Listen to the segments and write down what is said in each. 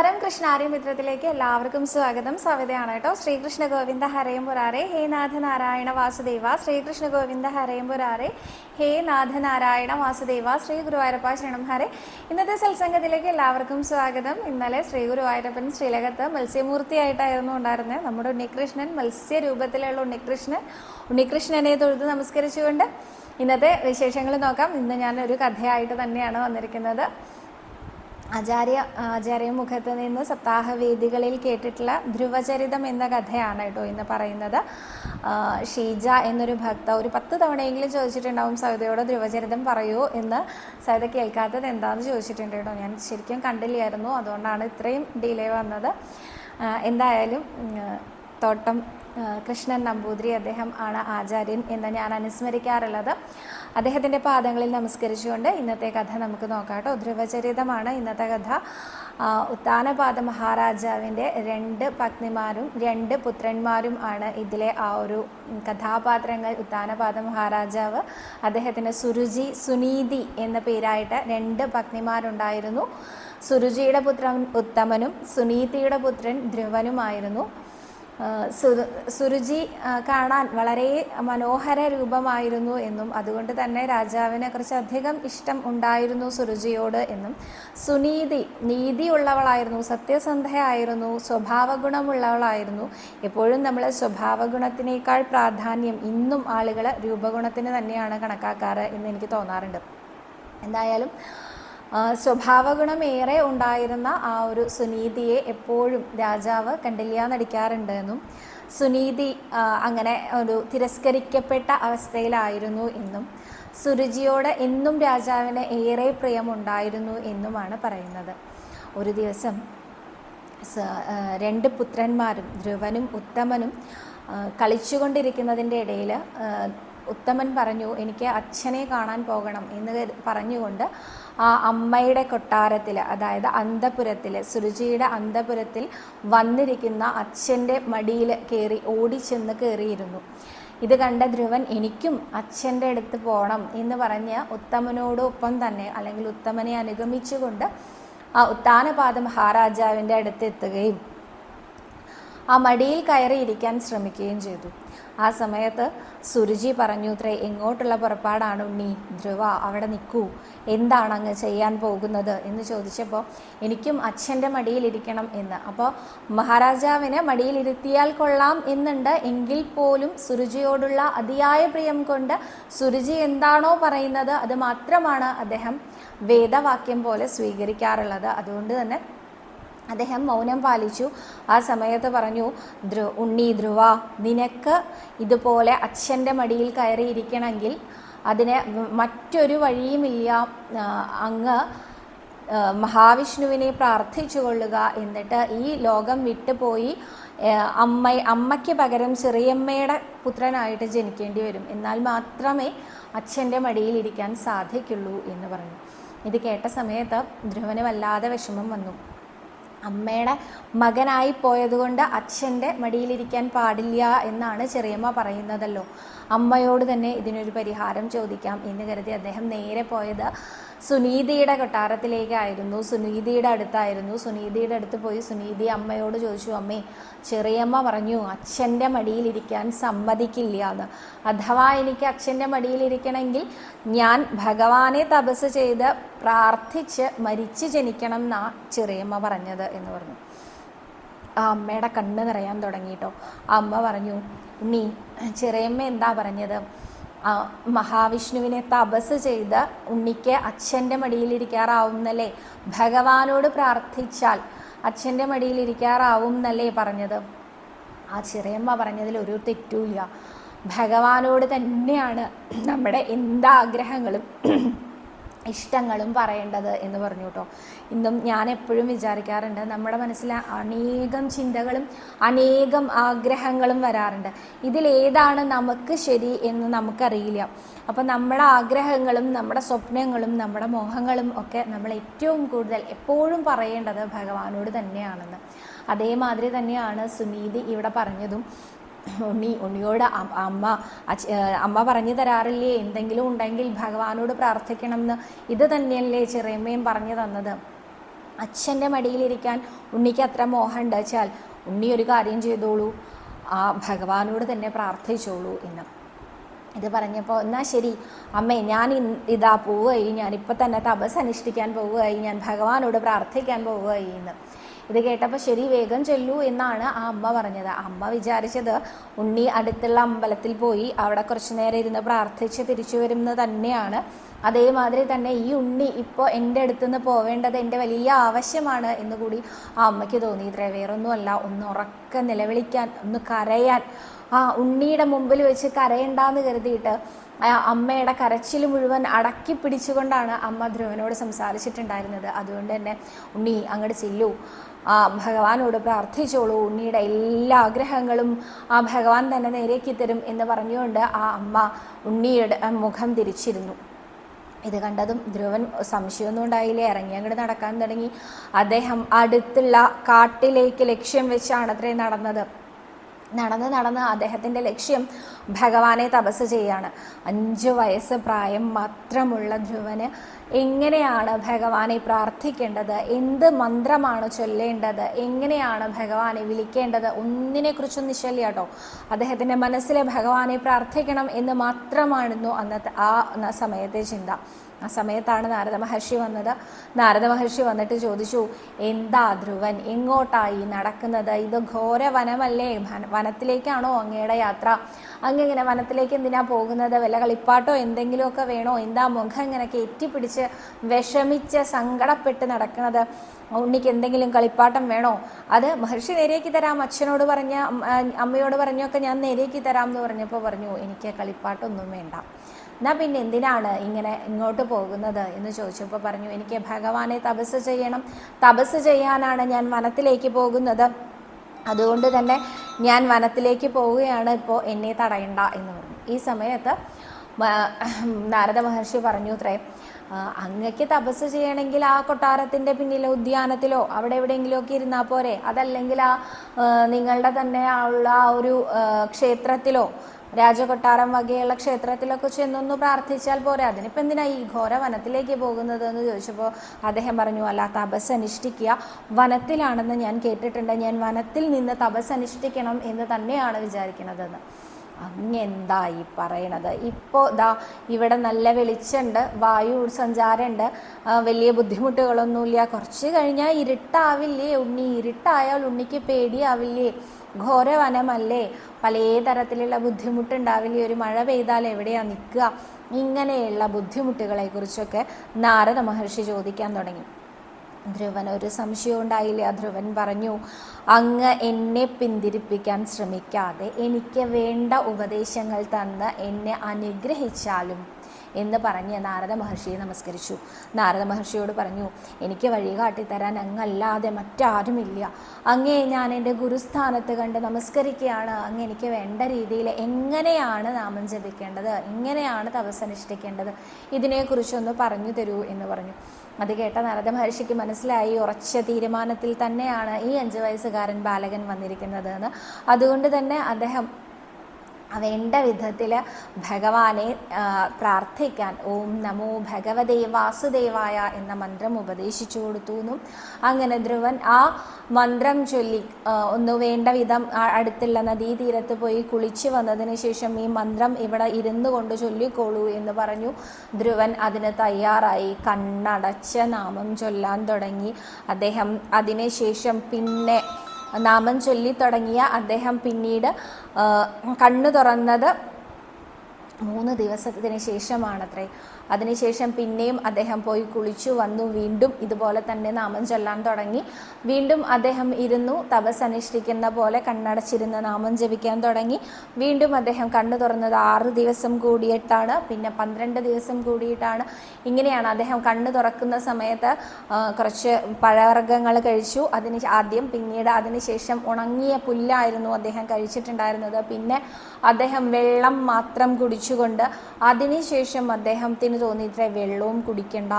നമസ്കാരം. കൃഷ്ണാരി മിത്രത്തിലേക്ക് എല്ലാവർക്കും സ്വാഗതം. സവിതയാണ് കേട്ടോ. ശ്രീകൃഷ്ണ ഗോവിന്ദ ഹരയം പുരാറെ ഹേ നാഥ നാരായണ വാസുദേവ. ശ്രീകൃഷ്ണ ഗോവിന്ദ ഹരയം പുരാറെ ഹേ നാഥ നാരായണ വാസുദേവ. ശ്രീ ഗുരുവായൂരപ്പ ശരണം ഇന്നത്തെ സത്സംഗത്തിലേക്ക് എല്ലാവർക്കും സ്വാഗതം. ഇന്നലെ ശ്രീ ഗുരുവായൂരപ്പൻ ശ്രീലകത്ത് മത്സ്യമൂർത്തിയായിട്ടായിരുന്നു ഉണ്ടായിരുന്നത്. നമ്മുടെ ഉണ്ണികൃഷ്ണൻ മത്സ്യ രൂപത്തിലുള്ള ഉണ്ണികൃഷ്ണൻ. ഉണ്ണികൃഷ്ണനെ തൊഴുത് നമസ്കരിച്ചുകൊണ്ട് ഇന്നത്തെ വിശേഷങ്ങൾ നോക്കാം. ഇന്ന് ഞാൻ ഒരു കഥയായിട്ട് തന്നെയാണ് വന്നിരിക്കുന്നത്. ആചാര്യ ആചാര്യ മുഖത്ത് നിന്ന് സപ്താഹവേദികളിൽ കേട്ടിട്ടുള്ള ധ്രുവചരിതം എന്ന കഥയാണ് കേട്ടോ ഇന്ന് പറയുന്നത്. ഷീജ എന്നൊരു ഭക്ത ഒരു പത്ത് തവണയെങ്കിലും ചോദിച്ചിട്ടുണ്ടാവും സവിതയോട് ധ്രുവചരിതം പറയൂ എന്ന്. സവിത കേൾക്കാത്തത് എന്താണെന്ന് ചോദിച്ചിട്ടുണ്ട് കേട്ടോ. ഞാൻ ശരിക്കും കണ്ടില്ലായിരുന്നു അതുകൊണ്ടാണ് ഇത്രയും ഡിലേ വന്നത്. എന്തായാലും തോട്ടം കൃഷ്ണൻ നമ്പൂതിരി അദ്ദേഹം ആണ് ആചാര്യൻ എന്ന് ഞാൻ അനുസ്മരിക്കാറുള്ളത്. അദ്ദേഹത്തിന്റെ പാദങ്ങളിൽ നമസ്കരിച്ചുകൊണ്ട് ഇന്നത്തെ കഥ നമുക്ക് നോക്കാട്ടോ കേട്ടോ. ധ്രുവചരിതമാണ് ഇന്നത്തെ കഥ. ഉത്താനപാദ മഹാരാജാവിന്റെ രണ്ട് പത്നിമാരും രണ്ട് പുത്രന്മാരും ആണ് ഇതിലെ ആ ഒരു കഥാപാത്രങ്ങൾ. ഉത്താനപാദ മഹാരാജാവ് അദ്ദേഹത്തിന് സുരുചി സുനീതി എന്ന പേരായിട്ട് രണ്ട് പത്നിമാരുണ്ടായിരുന്നു. സുരുചിയുടെ പുത്രൻ ഉത്തമനും സുനീതിയുടെ പുത്രൻ ധ്രുവനുമായിരുന്നു. സുരുചി കാണാൻ വളരെ മനോഹര രൂപമായിരുന്നു എന്നും അതുകൊണ്ട് തന്നെ രാജാവിനെ കുറിച്ച് അധികം ഇഷ്ടം ഉണ്ടായിരുന്നു സുരുചിയോട് എന്നും. സുനീതി നീതിയുള്ളവളായിരുന്നു സത്യസന്ധയായിരുന്നു സ്വഭാവ ഗുണമുള്ളവളായിരുന്നു എപ്പോഴും നമ്മൾ സ്വഭാവ ഗുണത്തിനേക്കാൾ പ്രാധാന്യം ഇന്നും ആളുകൾ രൂപഗുണത്തിന് തന്നെയാണ് കണക്കാക്കാറ് എന്ന് എനിക്ക് തോന്നാറുണ്ട്. എന്തായാലും ആ, സ്വഭാവഗുണം ഏറെ ഉണ്ടായിരുന്ന ആ ഒരു സുനീതിയെ എപ്പോഴും രാജാവ് കണ്ടില്ല നടിക്കാറുണ്ട് എന്നും സുനീതി അങ്ങനെ ഒരു തിരസ്കരിക്കപ്പെട്ട അവസ്ഥയിലായിരുന്നു എന്നും സുരുചിയോട് എന്നും രാജാവിന് ഏറെ പ്രിയമുണ്ടായിരുന്നു എന്നുമാണ് പറയുന്നത്. ഒരു ദിവസം രണ്ട് പുത്രന്മാരും ധ്രുവനും ഉത്തമനും കളിച്ചുകൊണ്ടിരിക്കുന്നതിന്റെ ഇടയിൽ ഉത്തമൻ പറഞ്ഞു എനിക്ക് അച്ഛനെ കാണാൻ പോകണം എന്ന് പറഞ്ഞുകൊണ്ട് ആ അമ്മയുടെ കൊട്ടാരത്തിൽ അതായത് അന്തപുരത്തിൽ സുരുചിയുടെ അന്തപുരത്തിൽ വന്നിരിക്കുന്ന അച്ഛന്റെ മടിയിൽ കയറി ഓടിച്ചെന്ന് കയറിയിരുന്നു. ഇത് കണ്ട ധ്രുവൻ എനിക്കും അച്ഛന്റെ അടുത്ത് പോകണം എന്ന് പറഞ്ഞ് ഉത്തമനോടൊപ്പം തന്നെ അല്ലെങ്കിൽ ഉത്തമനെ അനുഗമിച്ചുകൊണ്ട് ആ ഉത്താനപാദ മഹാരാജാവിന്റെ അടുത്ത് എത്തുകയും ആ മടിയിൽ കയറിയിരിക്കാൻ ശ്രമിക്കുകയും ചെയ്തു. ആ സമയത്ത് സുരുചി പറഞ്ഞു ഇത്രേ എങ്ങോട്ടുള്ള പുറപ്പാടാണ്? ഉണ്ണി ധ്രുവ അവിടെ നിൽക്കൂ എന്താണ് അങ്ങ് ചെയ്യാൻ പോകുന്നത്? എന്ന് ചോദിച്ചപ്പോൾ എനിക്കും അച്ഛന്റെ മടിയിലിരിക്കണം എന്ന്. അപ്പോൾ മഹാരാജാവിനെ മടിയിലിരുത്തിയാൽ കൊള്ളാം എന്നുണ്ട്. എങ്കിൽ പോലും സുരുചിയോടുള്ള അതിയായ പ്രിയം കൊണ്ട് സുരുചി എന്താണോ പറയുന്നത് അത് മാത്രമാണ് അദ്ദേഹം വേദവാക്യം പോലെ സ്വീകരിക്കാറുള്ളത്. അതുകൊണ്ട് തന്നെ അദ്ദേഹം മൗനം പാലിച്ചു. ആ സമയത്ത് പറഞ്ഞു ധ്രു ഉണ്ണി ധ്രുവ നിനക്ക് ഇതുപോലെ അച്ഛന്റെ മടിയിൽ കയറിയിരിക്കണമെങ്കിൽ അതിന് മറ്റൊരു വഴിയുമില്ല. അങ്ങ് മഹാവിഷ്ണുവിനെ പ്രാർത്ഥിച്ചു കൊള്ളുക എന്നിട്ട് ഈ ലോകം വിട്ടുപോയി അമ്മ അമ്മയ്ക്ക് പകരം ചെറിയമ്മയുടെ പുത്രനായിട്ട് ജനിക്കേണ്ടി വരും. എന്നാൽ മാത്രമേ അച്ഛന്റെ മടിയിൽ ഇരിക്കാൻ സാധിക്കുള്ളൂ എന്ന് പറഞ്ഞു. ഇത് കേട്ട സമയത്ത് ധ്രുവന് വല്ലാതെ വിഷമം വന്നു. അമ്മയുടെ മകനായി പോയതുകൊണ്ട് അച്ഛന്റെ മടിയിലിരിക്കാൻ പാടില്ല എന്നാണ് ചെറിയമ്മ പറയുന്നതല്ലോ. അമ്മയോട് തന്നെ ഇതിനൊരു പരിഹാരം ചോദിക്കാം എന്ന് കരുതി അദ്ദേഹം നേരെ പോയത് സുനീതിയുടെ കൊട്ടാരത്തിലേക്കായിരുന്നു. സുനീതിയുടെ അടുത്തായിരുന്നു. സുനീതിയുടെ അടുത്ത് പോയി സുനീതി അമ്മയോട് ചോദിച്ചു അമ്മേ ചെറിയമ്മ പറഞ്ഞു അച്ഛന്റെ മടിയിലിരിക്കാൻ സമ്മതിക്കില്ല എന്ന് അഥവാ എനിക്ക് അച്ഛന്റെ മടിയിലിരിക്കണമെങ്കിൽ ഞാൻ ഭഗവാനെ തപസ് ചെയ്ത് പ്രാർത്ഥിച്ച് മരിച്ചു ജനിക്കണം എന്നാ ചെറിയമ്മ പറഞ്ഞത് എന്ന് പറഞ്ഞു. ആ അമ്മയുടെ കണ്ണ് നിറയാൻ തുടങ്ങിയിട്ടോ അമ്മ പറഞ്ഞു ഉണ്ണി ചെറിയമ്മ എന്താ പറഞ്ഞത്? മഹാവിഷ്ണുവിനെ തപസ് ചെയ്ത് ഉണ്ണിക്ക് അച്ഛന്റെ മടിയിലിരിക്കാറാവുന്നല്ലേ? ഭഗവാനോട് പ്രാർത്ഥിച്ചാൽ അച്ഛന്റെ മടിയിലിരിക്കാറാവും എന്നല്ലേ പറഞ്ഞത്? ആ ചെറിയമ്മ പറഞ്ഞതിൽ ഒരു തെറ്റുമില്ല. ഭഗവാനോട് തന്നെയാണ് നമ്മുടെ എന്താഗ്രഹങ്ങളും ഇഷ്ടങ്ങളും പറയേണ്ടത് എന്ന് പറഞ്ഞു കേട്ടോ. ഇന്നും ഞാൻ എപ്പോഴും വിചാരിക്കാറുണ്ട് നമ്മുടെ മനസ്സിൽ അനേകം ചിന്തകളും അനേകം ആഗ്രഹങ്ങളും വരാറുണ്ട്. ഇതിലേതാണ് നമുക്ക് ശരി എന്ന് നമുക്കറിയില്ല. അപ്പം നമ്മുടെ ആഗ്രഹങ്ങളും നമ്മുടെ സ്വപ്നങ്ങളും നമ്മുടെ മോഹങ്ങളും ഒക്കെ നമ്മൾ ഏറ്റവും കൂടുതൽ എപ്പോഴും പറയേണ്ടത് ഭഗവാനോട് തന്നെയാണെന്ന്. അതേമാതിരി തന്നെയാണ് സുനീതി ഇവിടെ പറഞ്ഞതും. ഉണ്ണി ഉണ്ണിയോട് അമ്മ അമ്മ പറഞ്ഞു തരാറില്ലേ? എന്തെങ്കിലും ഉണ്ടെങ്കിൽ ഭഗവാനോട് പ്രാർത്ഥിക്കണം എന്ന് ഇത് തന്നെയല്ലേ ചെറിയമ്മയും പറഞ്ഞു തന്നത്. അച്ഛന്റെ മടിയിലിരിക്കാൻ ഉണ്ണിക്ക് അത്ര മോഹം ഉണ്ടാച്ചാൽ ഉണ്ണി ഒരു കാര്യം ചെയ്തോളൂ. ആ ഭഗവാനോട് തന്നെ പ്രാർത്ഥിച്ചോളൂ എന്ന്. ഇത് പറഞ്ഞപ്പോൾ എന്നാൽ ശരി അമ്മേ ഞാൻ ഇതാ പോവുകയായി. ഇപ്പം തന്നെ തപസ് അനുഷ്ഠിക്കാൻ പോവുകയായി. ഞാൻ ഭഗവാനോട് പ്രാർത്ഥിക്കാൻ പോവുകയായി എന്ന്. ഇത് കേട്ടപ്പോൾ ശരി വേഗം ചെല്ലൂ എന്നാണ് ആ അമ്മ പറഞ്ഞത്. അമ്മ വിചാരിച്ചത് ഉണ്ണി അടുത്തുള്ള അമ്പലത്തിൽ പോയി അവിടെ കുറച്ചു നേരം ഇരുന്ന് പ്രാർത്ഥിച്ച് തിരിച്ചു വരുന്നത് തന്നെയാണ്. അതേമാതിരി തന്നെ ഈ ഉണ്ണി ഇപ്പോൾ എന്റെ അടുത്ത് നിന്ന് പോവേണ്ടത് എന്റെ വലിയ ആവശ്യമാണ് എന്ന് കൂടി ആ അമ്മയ്ക്ക് തോന്നി. ഇത്ര വേറൊന്നുമല്ല ഒന്ന് ഉറക്ക നിലവിളിക്കാൻ ഒന്ന് കരയാൻ. ആ ഉണ്ണിയുടെ മുമ്പിൽ വെച്ച് കരയണ്ടെന്ന് കരുതിയിട്ട് അമ്മയുടെ കരച്ചിൽ മുഴുവൻ അടക്കി പിടിച്ചുകൊണ്ടാണ് അമ്മ ധ്രുവനോട് സംസാരിച്ചിട്ടുണ്ടായിരുന്നത്. അതുകൊണ്ട് തന്നെ ഉണ്ണി അങ്ങോട്ട് ചെല്ലൂ. ആ ഭഗവാനോട് പ്രാർത്ഥിച്ചോളൂ. ഉണ്ണിയുടെ എല്ലാ ആഗ്രഹങ്ങളും ആ ഭഗവാൻ തന്നെ നേരേക്കി തരും എന്ന് പറഞ്ഞുകൊണ്ട് ആ അമ്മ ഉണ്ണിയുടെ മുഖം തിരിച്ചിരുന്നു. ഇത് കണ്ടതും ധ്രുവൻ സംശയമൊന്നും ഉണ്ടായില്ലേ. ഇറങ്ങി അങ്ങോട്ട് നടക്കാൻ തുടങ്ങി. അദ്ദേഹം അടുത്തുള്ള കാട്ടിലേക്ക് ലക്ഷ്യം വെച്ചാണ് അത്രയും നടന്നത്. നടന്ന് നടന്ന് അദ്ദേഹത്തിന്റെ ലക്ഷ്യം ഭഗവാനെ തപസ് ചെയ്യാണ്. അഞ്ച് വയസ്സ് പ്രായം മാത്രമുള്ള ധ്രുവന് എങ്ങനെയാണ് ഭഗവാനെ പ്രാർത്ഥിക്കേണ്ടത്? എന്ത് മന്ത്രമാണ് ചൊല്ലേണ്ടത്? എങ്ങനെയാണ് ഭഗവാനെ വിളിക്കേണ്ടത്? ഒന്നിനെക്കുറിച്ചും നിശ്ചല്യ കേട്ടോ. അദ്ദേഹത്തിന്റെ മനസ്സിലെ ഭഗവാനെ പ്രാർത്ഥിക്കണം എന്ന് മാത്രമായിരുന്നു അന്നത്തെ ആ സമയത്തെ ചിന്ത. ആ സമയത്താണ് നാരദ മഹർഷി വന്നത്. നാരദ മഹർഷി വന്നിട്ട് ചോദിച്ചു എന്താ ധ്രുവൻ എങ്ങോട്ടായി നടക്കുന്നത്? ഇത് ഘോര വനമല്ലേ? വനത്തിലേക്കാണോ അങ്ങയുടെ യാത്ര? അങ്ങിങ്ങനെ വനത്തിലേക്ക് എന്തിനാ പോകുന്നത്? വല്ല കളിപ്പാട്ടോ എന്തെങ്കിലുമൊക്കെ വേണോ? എന്താ മുഖം ഇങ്ങനെ കെറ്റിപ്പിടിച്ച് വിഷമിച്ച് സങ്കടപ്പെട്ട് നടക്കുന്നത്? ഉണ്ണിക്ക് എന്തെങ്കിലും കളിപ്പാട്ടം വേണോ? അത് മഹർഷി നേരേക്ക് തരാം. അച്ഛനോട് പറഞ്ഞ അമ്മയോട് പറഞ്ഞൊക്കെ ഞാൻ നേരേക്ക് തരാം എന്ന് പറഞ്ഞപ്പോൾ പറഞ്ഞു എനിക്ക് കളിപ്പാട്ടൊന്നും വേണ്ട. എന്നാ പിന്നെ എന്തിനാണ് ഇങ്ങനെ ഇങ്ങോട്ട് പോകുന്നത് എന്ന് ചോദിച്ചപ്പോൾ പറഞ്ഞു എനിക്ക് ഭഗവാനെ തപസ് ചെയ്യണം. തപസ് ചെയ്യാനാണ് ഞാൻ വനത്തിലേക്ക് പോകുന്നത്. അതുകൊണ്ട് തന്നെ ഞാൻ വനത്തിലേക്ക് പോവുകയാണ്. ഇപ്പോൾ എന്നെ തടയണ്ട എന്ന് പറഞ്ഞു. ഈ സമയത്ത് നാരദ മഹർഷി പറഞ്ഞു അത്രേ "ആ, അങ്ങക്ക് തപസ് ചെയ്യണമെങ്കിൽ ആ കൊട്ടാരത്തിന്റെ പിന്നിലോ ഉദ്യാനത്തിലോ അവിടെ എവിടെയെങ്കിലുമൊക്കെ ഇരുന്നാൽ പോരെ. അതല്ലെങ്കിൽ ആ, നിങ്ങളുടെ തന്നെ ഉള്ള ആ ഒരു ക്ഷേത്രത്തിലോ രാജകൊട്ടാരം വകയുള്ള ക്ഷേത്രത്തിലൊക്കെ ചെന്നൊന്ന് പ്രാർത്ഥിച്ചാൽ പോരെ. അതിനിപ്പോൾ എന്തിനാ ഈ ഘോര വനത്തിലേക്ക് പോകുന്നത് എന്ന് ചോദിച്ചപ്പോൾ അദ്ദേഹം പറഞ്ഞു അല്ല തപസ് അനുഷ്ഠിക്കുക വനത്തിലാണെന്ന് ഞാൻ കേട്ടിട്ടുണ്ട്. ഞാൻ വനത്തിൽ നിന്ന് തപസ് അനുഷ്ഠിക്കണം എന്ന് തന്നെയാണ് വിചാരിക്കുന്നതെന്ന് അങ്ങെന്താ ഈ പറയണത്? ഇപ്പോൾ ദാ ഇവിടെ നല്ല വെളിച്ചമുണ്ട് വായു സഞ്ചാരമുണ്ട് വലിയ ബുദ്ധിമുട്ടുകളൊന്നുമില്ല. കുറച്ച് കഴിഞ്ഞാൽ ഇരുട്ടാവില്ലേ ഉണ്ണി? ഇരുട്ടായാൽ ഉണ്ണിക്ക് പേടിയാവില്ലേ? ഘോരവനമല്ലേ? പല തരത്തിലുള്ള ബുദ്ധിമുട്ടുണ്ടാവില്ലേ? ഒരു മഴ പെയ്താൽ എവിടെയാ നിൽക്കുക? ഇങ്ങനെയുള്ള ബുദ്ധിമുട്ടുകളെക്കുറിച്ചൊക്കെ നാരദ മഹർഷി ചോദിക്കാൻ തുടങ്ങി. ധ്രുവൻ ഒരു സംശയം ഉണ്ടായില്ല? ധ്രുവൻ പറഞ്ഞു അങ്ങ് എന്നെ പിന്തിരിപ്പിക്കാൻ ശ്രമിക്കാതെ എനിക്ക് വേണ്ട ഉപദേശങ്ങൾ തന്ന് എന്നെ അനുഗ്രഹിച്ചാലും എന്ന് പറഞ്ഞ് നാരദ മഹർഷിയെ നമസ്കരിച്ചു. നാരദ മഹർഷിയോട് പറഞ്ഞു എനിക്ക് വഴി കാട്ടിത്തരാൻ അങ്ങല്ലാതെ മറ്റാരുമില്ല. അങ്ങേ ഞാൻ എന്റെ ഗുരുസ്ഥാനത്ത് കണ്ട് നമസ്കരിക്കുകയാണ്. അങ്ങ് എനിക്ക് വേണ്ട രീതിയിൽ എങ്ങനെയാണ് നാമം ജപിക്കേണ്ടത്? എങ്ങനെയാണ് തപസ്സനുഷ്ഠിക്കേണ്ടത്? ഇതിനെക്കുറിച്ചൊന്ന് പറഞ്ഞു തരൂ എന്ന് പറഞ്ഞു. അത് കേട്ട നാരദ മഹർഷിക്ക് മനസ്സിലായി ഉറച്ച തീരുമാനത്തിൽ തന്നെയാണ് ഈ അഞ്ച് വയസ്സുകാരൻ ബാലകൻ വന്നിരിക്കുന്നത് എന്ന് അതുകൊണ്ട് തന്നെ അദ്ദേഹം വേണ്ട വിധത്തിൽ ഭഗവാനെ പ്രാർത്ഥിക്കാൻ ഓം നമോ ഭഗവദേ വാസുദേവായ എന്ന മന്ത്രം ഉപദേശിച്ചു കൊടുത്തു എന്നും അങ്ങനെ ധ്രുവൻ ആ മന്ത്രം ചൊല്ലി ഒന്ന് വേണ്ട വിധം അടുത്തുള്ള നദീതീരത്ത് പോയി കുളിച്ചു വന്നതിന് ശേഷം ഈ മന്ത്രം ഇവിടെ ഇരുന്നു കൊണ്ട് ചൊല്ലിക്കോളൂ എന്ന് പറഞ്ഞു. ധ്രുവൻ അതിന് തയ്യാറായി. കണ്ണടച്ച നാമം ചൊല്ലാൻ തുടങ്ങി. അദ്ദേഹം അതിനുശേഷം പിന്നെ നാമം ചൊല്ലി തുടങ്ങിയ അദ്ദേഹം പിന്നീട് കണ്ണു തുറന്നത് മൂന്ന് ദിവസത്തിന് ശേഷമാണത്രേ. അതിനുശേഷം പിന്നെയും അദ്ദേഹം പോയി കുളിച്ചു വന്നു വീണ്ടും ഇതുപോലെ തന്നെ നാമം ചൊല്ലാൻ തുടങ്ങി. വീണ്ടും അദ്ദേഹം ഇരുന്നു തപസ് അനുഷ്ഠിക്കുന്ന പോലെ കണ്ണടച്ചിരുന്ന് നാമം ജപിക്കാൻ തുടങ്ങി. വീണ്ടും അദ്ദേഹം കണ്ണു തുറന്നത് ആറ് ദിവസം കൂടിയിട്ടാണ് പിന്നെ പന്ത്രണ്ട് ദിവസം കൂടിയിട്ടാണ്. ഇങ്ങനെയാണ് അദ്ദേഹം കണ്ണു തുറക്കുന്ന സമയത്ത് കുറച്ച് പഴവർഗങ്ങൾ കഴിച്ചു. അതിന് ആദ്യം പിന്നീട് അതിനുശേഷം ഉണങ്ങിയ പുല്ലായിരുന്നു അദ്ദേഹം കഴിച്ചിട്ടുണ്ടായിരുന്നത്. പിന്നെ അദ്ദേഹം വെള്ളം മാത്രം കുടിച്ചുകൊണ്ട് അതിനുശേഷം അദ്ദേഹത്തിന് തോന്നിയിട്ടേ വെള്ളവും കുടിക്കണ്ട.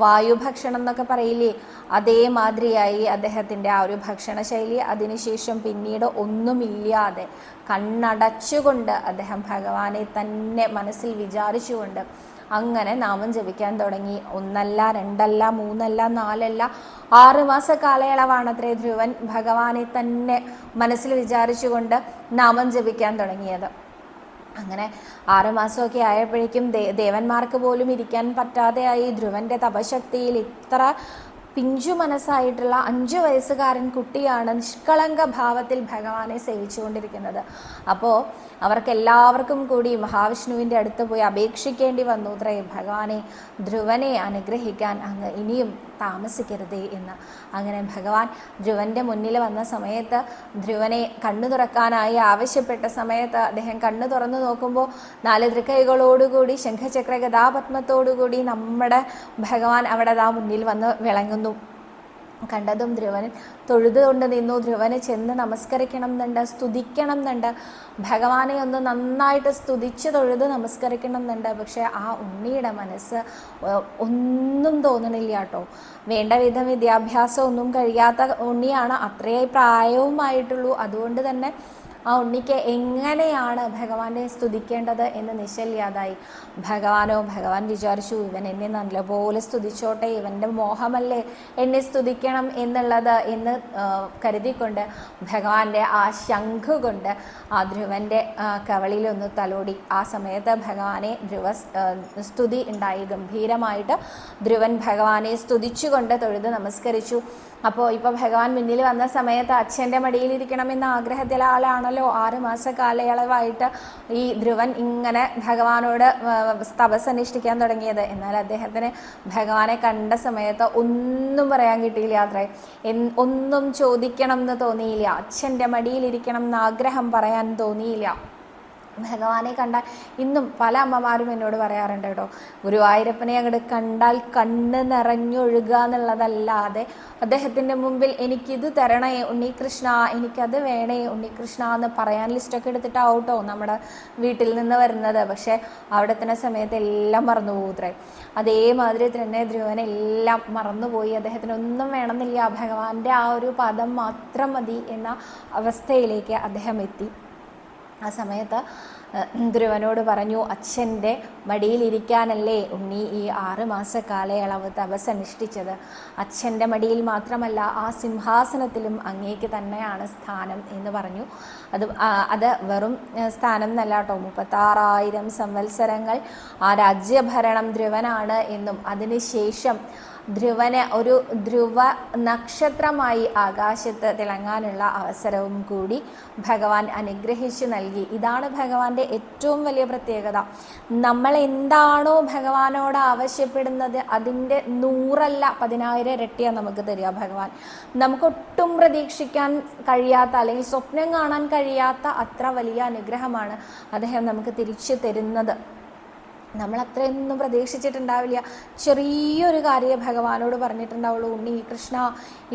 വായുഭക്ഷണം എന്നൊക്കെ പറയില്ലേ? അതേമാതിരിയായി അദ്ദേഹത്തിന്റെ ആ ഒരു ഭക്ഷണശൈലി. അതിനുശേഷം പിന്നീട് ഒന്നുമില്ലാതെ കണ്ണടച്ചുകൊണ്ട് അദ്ദേഹം ഭഗവാനെ തന്നെ മനസ്സിൽ വിചാരിച്ചുകൊണ്ട് അങ്ങനെ നാമം ജപിക്കാൻ തുടങ്ങി. ഒന്നല്ല രണ്ടല്ല മൂന്നല്ല നാലല്ല ആറ് മാസ കാലയളവാണത്രേ ധ്രുവൻ ഭഗവാനെ തന്നെ മനസ്സിൽ വിചാരിച്ചുകൊണ്ട് നാമം ജപിക്കാൻ തുടങ്ങിയത്. അങ്ങനെ ആറുമാസമൊക്കെ ആയപ്പോഴേക്കും ദേവന്മാർക്ക് പോലും ഇരിക്കാൻ പറ്റാതെയായി. ധ്രുവന്റെ തപശക്തിയിൽ ഇത്ര പിഞ്ചു മനസ്സായിട്ടുള്ള അഞ്ചു വയസ്സുകാരൻ കുട്ടിയാണ് നിഷ്കളങ്ക ഭാവത്തിൽ ഭഗവാനെ സേവിച്ചുകൊണ്ടിരിക്കുന്നത്. അപ്പോൾ അവർക്കെല്ലാവർക്കും കൂടി മഹാവിഷ്ണുവിന്റെ അടുത്ത് പോയി അപേക്ഷിക്കേണ്ടി വന്നു. ഇത്രയും ഭഗവാനെ ധ്രുവനെ അനുഗ്രഹിക്കാൻ അങ്ങ് ഇനിയും താമസിക്കരുതേ എന്ന്. അങ്ങനെ ഭഗവാൻ ധ്രുവന്റെ മുന്നിൽ വന്ന സമയത്ത് ധ്രുവനെ കണ്ണു തുറക്കാനായി ആവശ്യപ്പെട്ട സമയത്ത് അദ്ദേഹം കണ്ണു തുറന്നു നോക്കുമ്പോൾ നാല് തൃക്കൈകളോടുകൂടി ശംഖചക്ര ഗതാപത്മത്തോടുകൂടി നമ്മുടെ ഭഗവാൻ അവിടെ ആ മുന്നിൽ വന്ന് വിളങ്ങുന്നു. കണ്ടതും ധ്രുവൻ തൊഴുതുകൊണ്ട് നിന്നു. ധ്രുവന് ചെന്ന് നമസ്കരിക്കണം എന്നുണ്ട് സ്തുതിക്കണം എന്നുണ്ട്. ഭഗവാനെ ഒന്ന് നന്നായിട്ട് സ്തുതിച്ച് തൊഴുത് നമസ്കരിക്കണം എന്നുണ്ട്. പക്ഷെ ആ ഉണ്ണിയുടെ മനസ്സ് ഒന്നും തോന്നണില്ല കേട്ടോ. വേണ്ട വിധം വിദ്യാഭ്യാസം ഒന്നും കഴിയാത്ത ഉണ്ണിയാണ് അത്രയേ പ്രായവുമായിട്ടുള്ളൂ. അതുകൊണ്ട് തന്നെ ആ ഉണ്ണിക്ക് എങ്ങനെയാണ് ഭഗവാനെ സ്തുതിക്കേണ്ടത് എന്ന് നിശ്ചയില്ലാതായി ഭഗവാനോ ഭഗവാൻ വിചാരിച്ചു ഇവൻ എന്നെ നല്ലപോലെ സ്തുതിച്ചോട്ടെ ഇവന്റെ മോഹമല്ലേ എന്നെ സ്തുതിക്കണം എന്നുള്ളത് എന്ന് കരുതിക്കൊണ്ട് ഭഗവാന്റെ ആ ശംഖു കൊണ്ട് ആ ധ്രുവന്റെ കവളിലൊന്ന് തലോടി. ആ സമയത്ത് ഭഗവാനെ ധ്രുവ സ്തുതി ഉണ്ടായി. ഗംഭീരമായിട്ട് ധ്രുവൻ ഭഗവാനെ സ്തുതിച്ചുകൊണ്ട് തൊഴുത് നമസ്കരിച്ചു. അപ്പോൾ ഇപ്പോൾ ഭഗവാൻ മുന്നിൽ വന്ന സമയത്ത് അച്ഛന്റെ മടിയിലിരിക്കണമെന്ന ആഗ്രഹത്തിലെ ആളാണല്ലോ ആറ് മാസ കാലയളവായിട്ട് ഈ ധ്രുവൻ ഇങ്ങനെ ഭഗവാനോട് ആ, തപസ് അന്വേഷിക്കാൻ തുടങ്ങിയത്. എന്നാൽ അദ്ദേഹത്തിന് ഭഗവാനെ കണ്ട സമയത്ത് ഒന്നും പറയാൻ കിട്ടിയില്ല അത്രേ. ഒന്നും ചോദിക്കണം എന്ന് തോന്നിയില്ല. അച്ഛന്റെ മടിയിലിരിക്കണം എന്ന് ആഗ്രഹം പറയാൻ തോന്നിയില്ല. ഭഗവാനെ കണ്ടാൽ ഇന്നും പല അമ്മമാരും എന്നോട് പറയാറുണ്ട് കേട്ടോ ഗുരുവായൂരപ്പനെ അങ്ങോട്ട് കണ്ടാൽ കണ്ണ് നിറഞ്ഞൊഴുകുക എന്നുള്ളതല്ലാതെ അദ്ദേഹത്തിന്റെ മുമ്പിൽ എനിക്കിത് തരണേ ഉണ്ണികൃഷ്ണ എനിക്കത് വേണേ ഉണ്ണികൃഷ്ണ എന്ന് പറയാൻ ലിസ്റ്റൊക്കെ എടുത്തിട്ടാവും കേട്ടോ നമ്മുടെ വീട്ടിൽ നിന്ന് വരുന്നത്. പക്ഷേ അവിടെ തന്നെ സമയത്ത് എല്ലാം മറന്നു പോകുത്രേ അതേമാതിരി തന്നെ ധ്രുവൻ എല്ലാം മറന്നുപോയി. അദ്ദേഹത്തിന് ഒന്നും വേണമെന്നില്ല. ഭഗവാന്റെ ആ ഒരു പദം മാത്രം മതി എന്ന അവസ്ഥയിലേക്ക് അദ്ദേഹം എത്തി. ആ സമയത്ത് ധ്രുവനോട് പറഞ്ഞു അച്ഛന്റെ മടിയിലിരിക്കാനല്ലേ ഉണ്ണി ഈ ആറ് മാസ കാലയളവ് തപസ് അനുഷ്ഠിച്ചത് അച്ഛന്റെ മടിയിൽ മാത്രമല്ല ആ സിംഹാസനത്തിലും അങ്ങേക്ക് തന്നെയാണ് സ്ഥാനം എന്ന് പറഞ്ഞു. അത് അത് വെറും സ്ഥാനം എന്നല്ല കേട്ടോ മുപ്പത്താറായിരം സംവത്സരങ്ങൾ ആ രാജ്യഭരണം ധ്രുവനാണ് എന്നും അതിനുശേഷം ധ്രുവന് ഒരു ധ്രുവ നക്ഷത്രമായി ആകാശത്ത് തിളങ്ങാനുള്ള അവസരവും കൂടി ഭഗവാൻ അനുഗ്രഹിച്ചു നൽകി. ഇതാണ് ഭഗവാന്റെ ഏറ്റവും വലിയ പ്രത്യേകത. നമ്മൾ എന്താണോ ഭഗവാനോട് ആവശ്യപ്പെടുന്നത് അതിന്റെ നൂറല്ല പതിനായിരം ഇരട്ടിയാണ് നമുക്ക് തരിക ഭഗവാൻ. നമുക്കൊട്ടും പ്രതീക്ഷിക്കാൻ കഴിയാത്ത അല്ലെങ്കിൽ സ്വപ്നം കാണാൻ കഴിയാത്ത അത്ര വലിയ അനുഗ്രഹമാണ് അദ്ദേഹം നമുക്ക് തിരിച്ചു തരുന്നത്. നമ്മൾ അത്രയൊന്നും പ്രതീക്ഷിച്ചിട്ടുണ്ടാവില്ല. ചെറിയൊരു കാര്യം ഭഗവാനോട് പറഞ്ഞിട്ടുണ്ടാവുള്ളൂ. ഉണ്ണി കൃഷ്ണ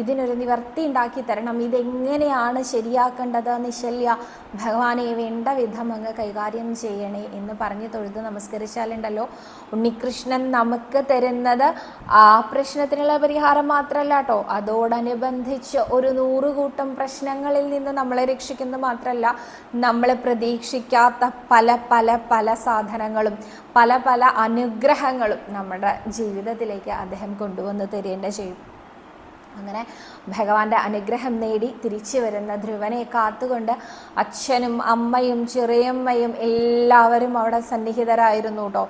ഇതിനൊരു നിവർത്തി ഉണ്ടാക്കി തരണം. ഇതെങ്ങനെയാണ് ശരിയാക്കേണ്ടത്? നിശല്യ ഭഗവാനെ വേണ്ട വിധം അങ്ങ് കൈകാര്യം ചെയ്യണേ എന്ന് പറഞ്ഞ് തൊഴുത് നമസ്കരിച്ചാലുണ്ടല്ലോ. ഉണ്ണികൃഷ്ണൻ നമുക്ക് തരുന്നത് ആ പ്രശ്നത്തിനുള്ള പരിഹാരം മാത്രമല്ല കേട്ടോ അതോടനുബന്ധിച്ച് ഒരു നൂറുകൂട്ടം പ്രശ്നങ്ങളിൽ നിന്ന് നമ്മളെ രക്ഷിക്കുന്നത് മാത്രമല്ല നമ്മൾ പ്രതീക്ഷിക്കാത്ത പല പല പല സാധനങ്ങളും പല പല പല അനുഗ്രഹങ്ങളും നമ്മുടെ ജീവിതത്തിലേക്ക് അദ്ദേഹം കൊണ്ടുവന്ന് തരേണ്ട ചെയ്യും. അങ്ങനെ ഭഗവാന്റെ അനുഗ്രഹം നേടി തിരിച്ചു വരുന്ന ധ്രുവനെ കാത്തുകൊണ്ട് അച്ഛനും അമ്മയും ചെറിയമ്മയും എല്ലാവരും അവിടെ സന്നിഹിതരായിരുന്നു കേട്ടോ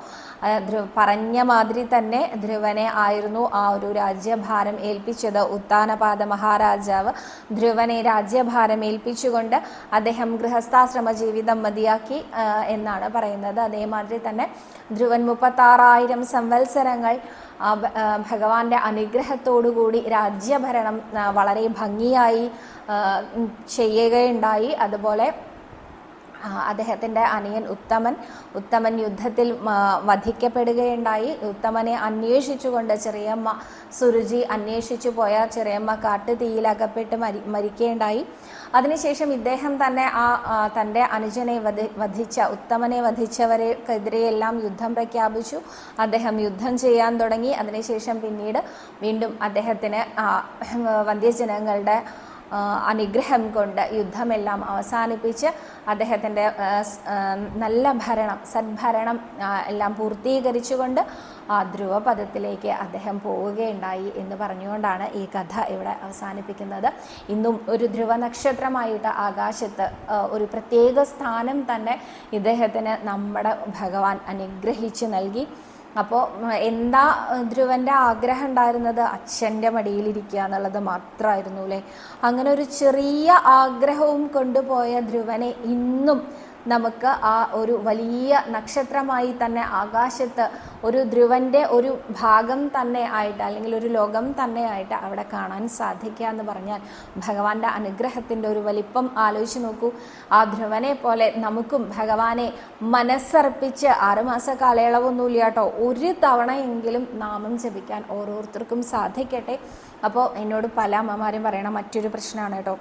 പറഞ്ഞ മാതിരി തന്നെ ധ്രുവനെ ആയിരുന്നു ആ ഒരു രാജ്യഭാരം ഏൽപ്പിച്ചത്. ഉത്താനപാദ മഹാരാജാവ് ധ്രുവനെ രാജ്യഭാരം ഏൽപ്പിച്ചുകൊണ്ട് അദ്ദേഹം ഗൃഹസ്ഥാശ്രമ ജീവിതം മതിയാക്കി എന്നാണ് പറയുന്നത്. അതേമാതിരി തന്നെ ധ്രുവൻ മുപ്പത്താറായിരം സംവത്സരങ്ങൾ ഭഗവാന്റെ അനുഗ്രഹത്തോടുകൂടി രാജ്യഭരണം വളരെ ഭംഗിയായി ചെയ്യുകയുണ്ടായി. അതുപോലെ അദ്ദേഹത്തിന്റെ അനിയൻ ഉത്തമൻ ഉത്തമൻ യുദ്ധത്തിൽ വധിക്കപ്പെടുകയുണ്ടായി. ഉത്തമനെ അന്വേഷിച്ചുകൊണ്ട് ചെറിയമ്മ സുരുചി അന്വേഷിച്ചു പോയ ചെറിയമ്മ കാട്ടുതീയിലകപ്പെട്ട് മരി മരിക്കുകയുണ്ടായി. അതിനുശേഷം ഇദ്ദേഹം തന്നെ ആ തന്റെ അനുജനെ വധി വധിച്ച ഉത്തമനെ വധിച്ചവരെക്കെതിരെയെല്ലാം യുദ്ധം പ്രഖ്യാപിച്ചു. അദ്ദേഹം യുദ്ധം ചെയ്യാൻ തുടങ്ങി. അതിനുശേഷം പിന്നീട് വീണ്ടും അദ്ദേഹത്തിന് വന്ധ്യജനങ്ങളുടെ അനുഗ്രഹം കൊണ്ട് യുദ്ധമെല്ലാം അവസാനിപ്പിച്ച് അദ്ദേഹത്തിന്റെ നല്ല ഭരണം സദ്ഭരണം എല്ലാം പൂർത്തീകരിച്ചുകൊണ്ട് ആ ധ്രുവപദത്തിലേക്ക് അദ്ദേഹം പോവുകയുണ്ടായി എന്ന് പറഞ്ഞുകൊണ്ടാണ് ഈ കഥ ഇവിടെ അവസാനിപ്പിക്കുന്നത്. ഇന്നും ഒരു ധ്രുവ നക്ഷത്രമായിട്ട് ആകാശത്ത് ഒരു പ്രത്യേക സ്ഥാനം തന്നെ ഇദ്ദേഹത്തിന് നമ്മുടെ ഭഗവാൻ അനുഗ്രഹിച്ചു നൽകി. അപ്പോൾ എന്താ ധ്രുവന്റെ ആഗ്രഹം ഉണ്ടായിരുന്നത്? അച്ഛന്റെ മടിയിലിരിക്കുക എന്നുള്ളത് മാത്രമായിരുന്നു അല്ലേ? അങ്ങനെ ഒരു ചെറിയ ആഗ്രഹവും കൊണ്ടുപോയ ധ്രുവനെ ഇന്നും നമുക്ക് ആ ഒരു വലിയ നക്ഷത്രമായി തന്നെ ആകാശത്ത് ഒരു ധ്രുവന്റെ ഒരു ഭാഗം തന്നെ ആയിട്ട് അല്ലെങ്കിൽ ഒരു ലോകം തന്നെ ആയിട്ട് അവിടെ കാണാൻ സാധിക്കുക എന്ന് പറഞ്ഞാൽ ഭഗവാന്റെ അനുഗ്രഹത്തിന്റെ ഒരു വലിപ്പം ആലോചിച്ച് നോക്കൂ. ആ ധ്രുവനെ പോലെ നമുക്കും ഭഗവാനെ മനസ്സർപ്പിച്ച് ആറുമാസ കാലയളവൊന്നുമില്ല കേട്ടോ. ഒരു തവണയെങ്കിലും നാമം ജപിക്കാൻ ഓരോരുത്തർക്കും സാധിക്കട്ടെ. അപ്പോൾ എന്നോട് പല അമ്മമാരും പറയണ മറ്റൊരു പ്രശ്നമാണ് കേട്ടോ.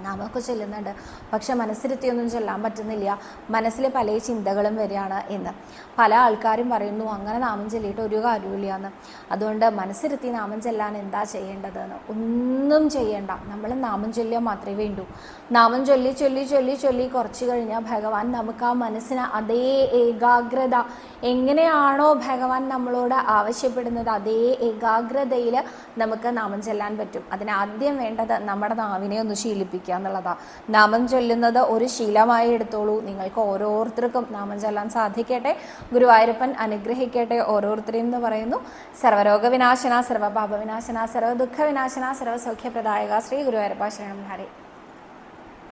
നാമൊക്കെ ചൊല്ലുന്നുണ്ട്. പക്ഷെ മനസ്സിരുത്തിയൊന്നും ചൊല്ലാൻ പറ്റുന്നില്ല. മനസ്സിൽ പല ചിന്തകളും വരികയാണ് എന്ന് പല ആൾക്കാരും പറയുന്നു അങ്ങനെ നാമം ചൊല്ലിയിട്ട് ഒരു കാര്യമില്ല എന്ന് അതുകൊണ്ട് മനസ്സിരുത്തി നാമം ചൊല്ലാൻ എന്താ ചെയ്യേണ്ടതെന്ന്? ഒന്നും ചെയ്യേണ്ട. നമ്മൾ നാമം ചൊല്ലിയാൽ മാത്രമേ വേണ്ടൂ. നാമം ചൊല്ലി ചൊല്ലി ചൊല്ലി ചൊല്ലി കുറച്ച് കഴിഞ്ഞാൽ ഭഗവാൻ നമുക്ക് ആ മനസ്സിന് അതേ ഏകാഗ്രത. എങ്ങനെയാണോ ഭഗവാൻ നമ്മളോട് ആവശ്യപ്പെടുന്നത് അതേ ഏകാഗ്രതയിൽ നമുക്ക് നാമം ചെല്ലാൻ പറ്റും. അതിന് ആദ്യം വേണ്ടത് നമ്മുടെ നാവിനെ ഒന്ന് ശീലിപ്പിക്കുക എന്നുള്ളതാണ് നാമം ചൊല്ലുന്നത് ഒരു ശീലമായി എടുത്തോളൂ. നിങ്ങൾക്ക് ഓരോരുത്തർക്കും നാമം ചൊല്ലാൻ സാധിക്കട്ടെ. ഗുരുവായൂരപ്പൻ അനുഗ്രഹിക്കട്ടെ ഓരോരുത്തരെയും എന്ന് പറയുന്നു. സർവരോഗ വിനാശന സർവപാപ വിനാശന സർവ ദുഃഖ വിനാശന സർവ സൗഖ്യപ്രദായക ശ്രീ ഗുരുവായൂരപ്പ ശരണം ഹരേ